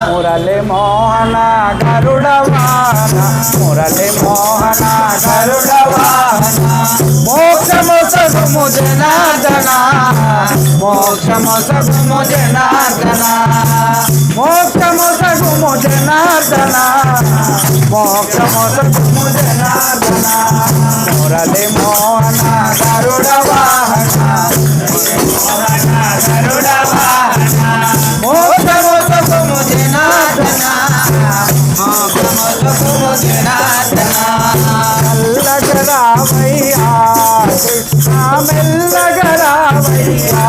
మురళి మోహన గరుడ వాహన మురళి మోహన గరుడ వాహన మోక్షము సగుము జనార్దన మోక్షము సగుము జనార్దన మోక్షము సగుము జనార్దన మోక్షము సగుము జనార్దన మురళి మోహన గరుడ వాహన మెల్లగరావయ్యా కృష్ణ మెల్లగరావయ్యా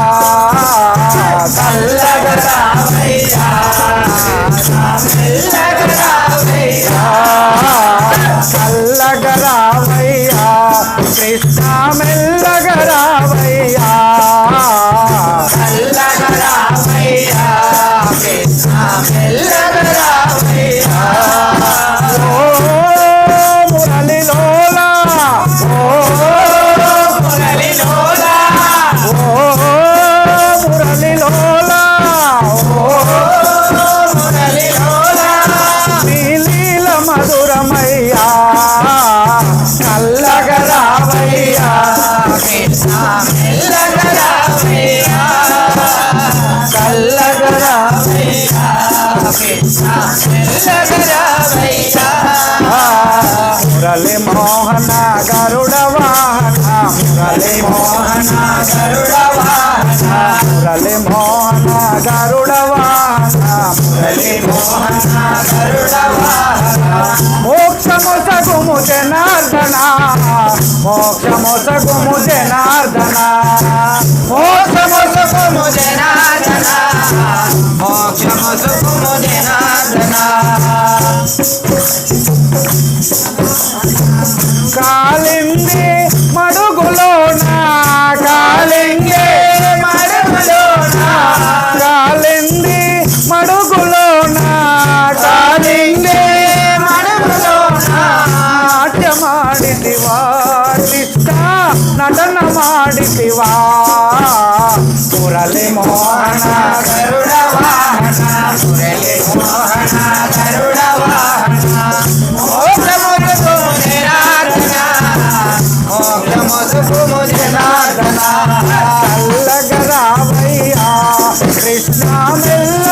చల్లగరావయ్యా మెల్లగరావయ్యా చల్లగరావయ్యా కృష్ణ మెల్లగరావయ్యా. మురళి మోహన గరుడ వాహన మురళి మోహన గరుడ వాహన మురళి మోహన గరుడ వాహన మురళి మోహన గరుడ వాహన. మోక్షము సగుము జనార్దన మోక్షము సగుము జన కాలింది మడుగులోన కాలింగే మడుగులోన. కాలింది మడుగులోన కాలింగే మడుగులోన. నాట్యమాడితివా కృష్ణ నటన మాడితివా మురళి మోహన గరుడ వాహన మురళి మోహన. చల్లగరావయ్యా కృష్ణ మెల్లగరావయ్యా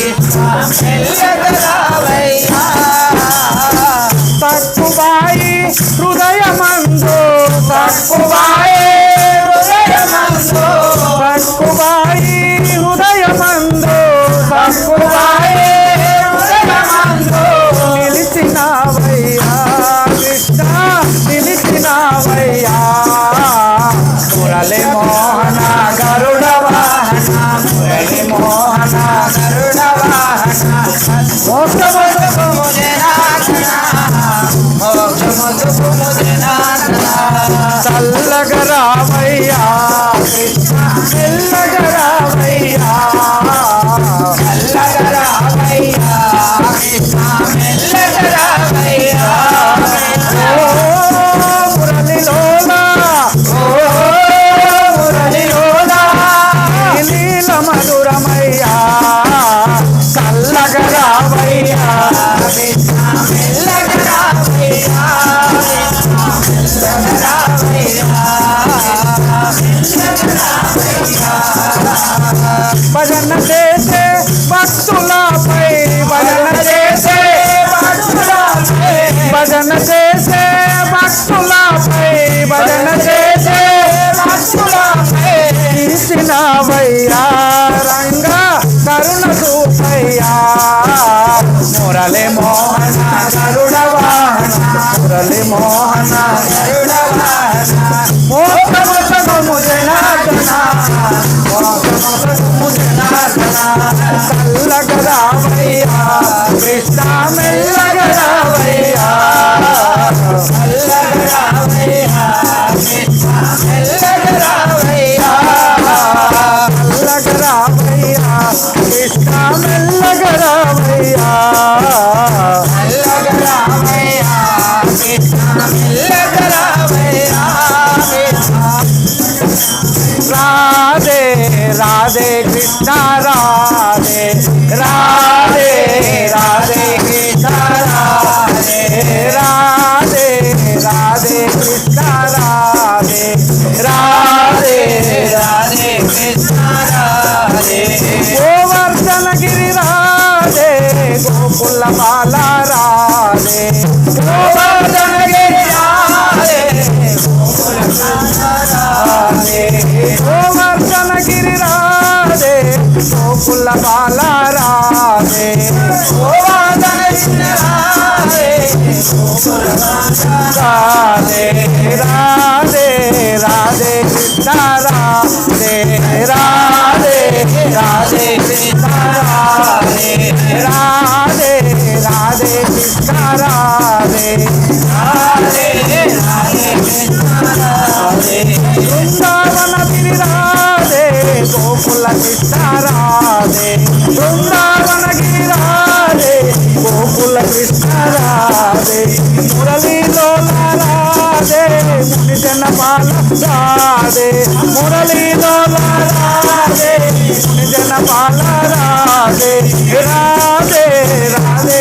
కృష్ణ చల్లగరావయ్యా కృష్ణ कृष्णा मल्ल रामैया मल्ल रामैया कृष्णा मल्ल रामैया मल्ल रामैया कृष्णा मल्ल रामैया मल्ल रामैया कृष्णा Yeah. కృష్ణరాధే మురళీలో రాధే ముని జన పాల రాధే రాధే రాధే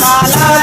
la la